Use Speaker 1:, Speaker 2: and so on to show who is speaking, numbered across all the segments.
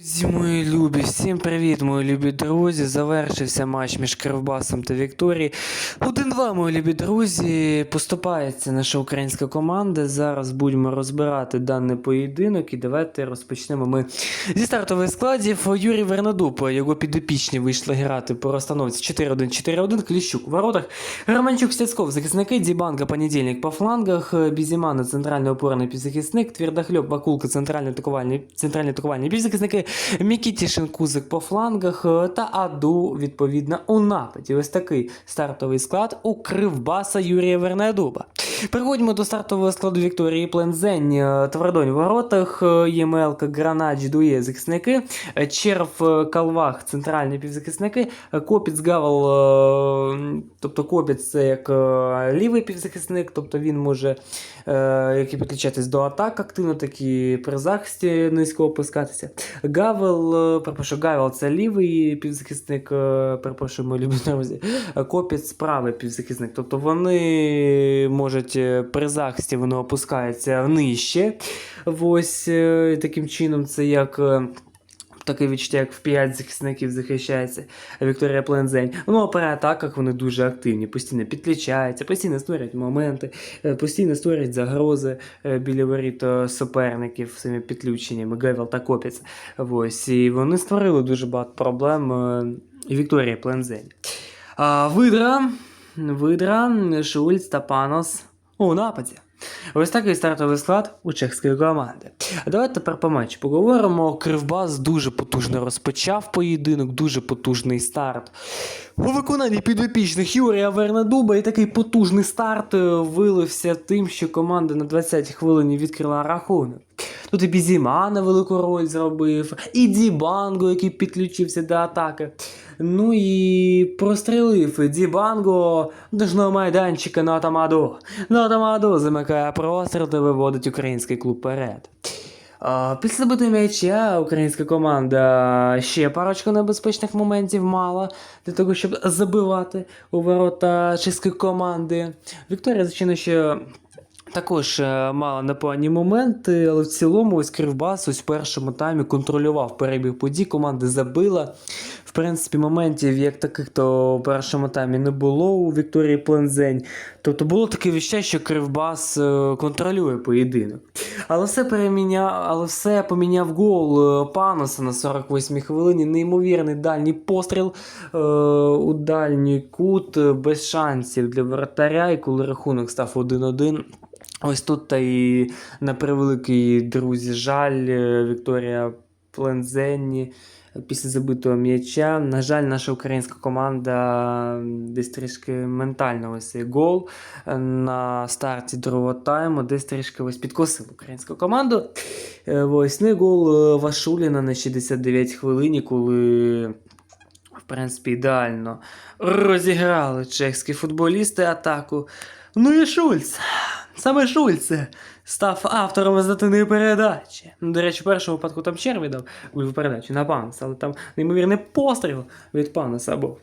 Speaker 1: Друзі, мої любі, всім привіт, мої любі друзі. Завершився матч між Кривбасом та Вікторією. 1-2, мої любі друзі. Поступається наша українська команда. Зараз будемо розбирати даний поєдинок. І давайте розпочнемо ми зі стартових складів. Юрій Вернадуб, його підопічні вийшли грати по розстановці 4-1-4-1. Кліщук у воротах. Романчук Стецьков, захисники, Дібанка, понедільник по флангах, Бізімана, центральний опорний півзахисник, Твердохльоб, Бакулка, центральний атакувальний, центральний атакувальний півзахисники, Мікітішин, Кузик по флангах та Аду, відповідно, у нападі. Ось такий стартовий склад у Кривбаса Юрія Вернедуба. Переходимо до стартового складу Вікторії Плензень, Твердонь в воротах, Ємелка, Гранач, Дує, захисники, Черв, Калвах, центральні півзахисники, Копіц, Гавел, е, тобто Копіц це як е, лівий півзахисник, тобто він може е, як і підключатись до атак активно, так і при захисті низько опускатися. Гавел, е, перепрошую, Гавел це лівий півзахисник, е, перепрошую, мої любі друзі. Е, правий півзахисник. Тобто вони можуть е, при захисті вони опускаються нижче. Ось таким чином це як. Таке відчуття, як в 5 захисників захищається Вікторія Плензень. Ну, а при атаках вони дуже активні, постійно підключаються, постійно створюють моменти, е, постійно створюють загрози е, біля воріт е, суперників своїми підключеннями, Гевел та Копіц. Ось, і вони створили дуже багато проблем Вікторії Плензень. А, видра, видра, Шульц та Панос у нападі. Ось такий стартовий склад у чеської команди. А давайте тепер по матчу поговоримо. Кривбас дуже потужно розпочав поєдинок, дуже потужний старт. У виконанні підопічних Юрія Вернадуба і такий потужний старт е, вилився тим, що команда на 20-й хвилині відкрила рахунок. Тут і Бізімана велику роль зробив, і Дібанго, який підключився до атаки. Ну і прострілив Дібанго дожного майданчика на Тамаду. На Тамаду замикає простріл та виводить український клуб вперед. Після битого м'яча українська команда ще парочку небезпечних моментів мала для того, щоб забивати у ворота чеської команди. Вікторія, звичайно, що також е, мала непогані моменти, але в цілому ось Кривбас ось в першому таймі контролював перебіг подій, команда забила. В принципі, моментів як таких то у першому таймі не було у Вікторії Плензень. Тобто було таке відчуття, що Кривбас е, контролює поєдинок. Але все переміняв, але все поміняв гол е, Паноса на 48-й хвилині. Неймовірний дальній постріл е, у дальній кут без шансів для воротаря. І коли рахунок став 1-1. Ось тут та і на превеликий друзі жаль е, Вікторія Плензенні після забитого м'яча. На жаль, наша українська команда десь трішки ментально ось цей гол е, на старті другого тайму, десь трішки ось підкосив українську команду. Е, Ось і гол Вашуліна на 69 хвилині, коли. В принципі, ідеально розіграли чеські футболісти атаку. Ну і Шульц. Саме Шульц став автором визнатної передачі. До речі, в першому випадку там черві дав в передачі на Панаса, але там неймовірний постріл від Панаса був.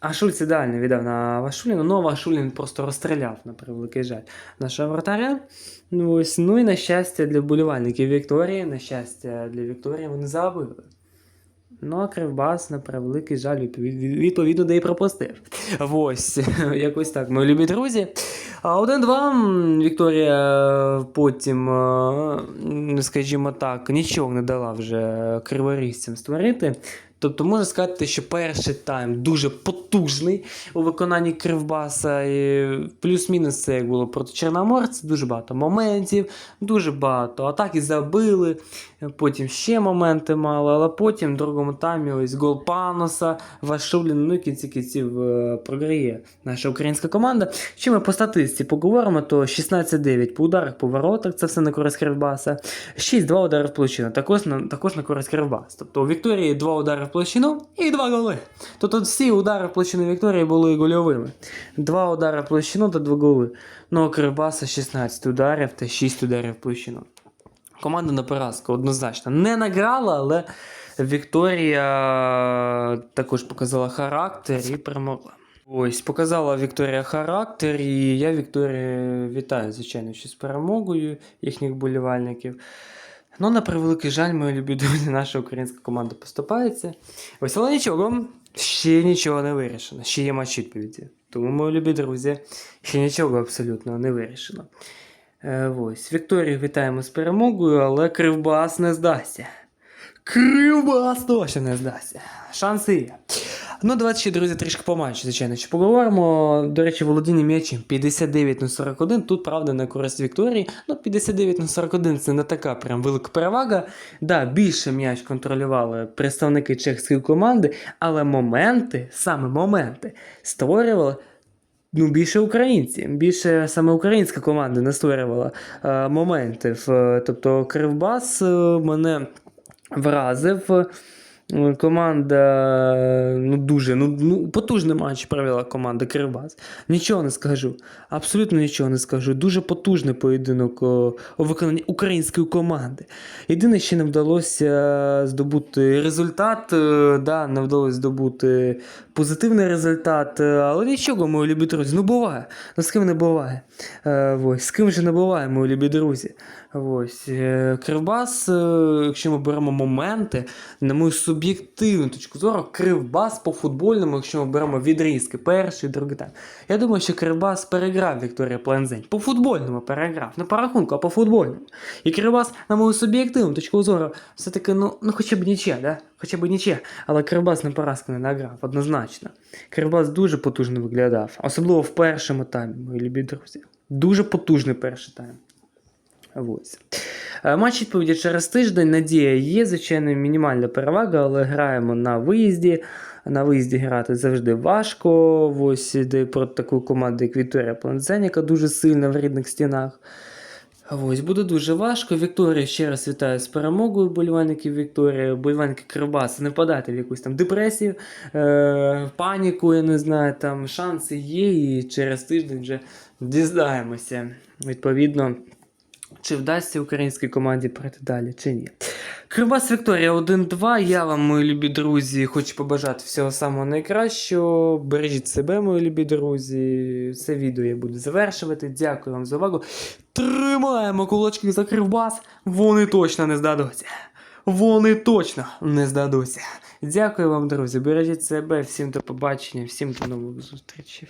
Speaker 1: А Шульц ідеально віддав на Вашуліна, ну Вашулін просто розстріляв на превеликий жаль нашого вратаря. Ну, ось, ну і на щастя для вболівальників Вікторії, на щастя для Вікторії вони забили. Ну, а Кривбас, на превеликий жаль, відповід- відповідно, де і пропустив. Ось, якось так, мої любі друзі. А 1-2 Вікторія потім, е, скажімо так, нічого не дала вже криворізцям створити. Тобто можна сказати, що перший тайм дуже потужний у виконанні Кривбаса. І плюс-мінус це як було проти Чорноморця, дуже багато моментів, дуже багато атаки забили, потім ще моменти мали, але потім в другому таймі ось гол Паноса, Вашулін, ну і кінці кінців е, програє наша українська команда. Що ми по статистиці поговоримо, то 16-9 по ударах по воротах, це все на користь Кривбаса, 6-2 удари в площину, також на, також на користь Кривбас. Тобто у Вікторії 2 удари в площину і 2 голи. Тобто всі удари в площину Вікторії були гольовими. 2 удари площину та 2 голи. Ну, Кривбаса 16 ударів та 6 ударів площину. Команда на поразку однозначно не награла, але Вікторія також показала характер і перемогла. Ось, показала Вікторія характер, і я Вікторію вітаю, звичайно, з перемогою їхніх болівальників. Ну, на превеликий жаль, мої любі друзі, наша українська команда поступається. Ось, але нічого, ще нічого не вирішено. Ще є матч відповіді. Тому, мої любі друзі, ще нічого абсолютно не вирішено. Е, ось, Вікторію вітаємо з перемогою, але Кривбас не здасться. Кривбас точно не здасться. Шанси є. Ну, давайте ще, друзі, трішки по звичайно, ще поговоримо. До речі, володіння м'ячем 59 на 41. Тут, правда, на користь Вікторії. Ну, 59 на 41 це не така прям велика перевага. Да, більше м'яч контролювали представники чеської команди, але моменти, саме моменти, створювали. Ну, більше українці, більше саме українська команда не створювала е, моментів. Тобто Кривбас е, мене вразив. Е, Команда ну, дуже ну, ну, потужний матч провела команда Кривбас. Нічого не скажу. Абсолютно нічого не скажу. Дуже потужний поєдинок о, у виконанні української команди. Єдине, що не вдалося здобути результат, е, да, не вдалося здобути позитивний результат, е, але нічого, мої любі друзі, ну буває. Ну з ким не буває. Е, ось, з ким же не буває, мої любі друзі. Ось, е, Кривбас, е, якщо ми беремо моменти, на мою суб'єктивну точку зору, Кривбас по футбольному, якщо ми беремо відрізки, перший, другий тайм. Я думаю, що Кривбас переграв Вікторія Плензень. По футбольному переграв. Не по рахунку, а по футбольному. І Кривбас, на мою суб'єктивну точку зору, все-таки, ну, ну хоча б нічия, да? Хоча б нічия. Але Кривбас на поразку не награв, однозначно. Кривбас дуже потужно виглядав, особливо в першому таймі, мої любі друзі. Дуже потужний перший тайм. Ось. Е, Матч відповіді через тиждень. Надія є, звичайно, мінімальна перевага, але граємо на виїзді. На виїзді грати завжди важко. Ось де проти такої команди, як Вікторія Плензень, яка дуже сильна в рідних стінах. Ось буде дуже важко. Вікторія ще раз вітаю з перемогою болівальників Вікторії, болівальники Кривбаса. Не впадати в якусь там депресію, е- паніку, я не знаю, там шанси є, і через тиждень вже дізнаємося. Відповідно, чи вдасться українській команді пройти далі, чи ні. Кривбас Вікторія 1-2. Я вам, мої любі друзі, хочу побажати всього самого найкращого. Бережіть себе, мої любі друзі. Це відео я буду завершувати. Дякую вам за увагу. Тримаємо кулачки за Кривбас. Вони точно не здадуться. Вони точно не здадуться. Дякую вам, друзі. Бережіть себе, всім до побачення, всім до нових зустрічей.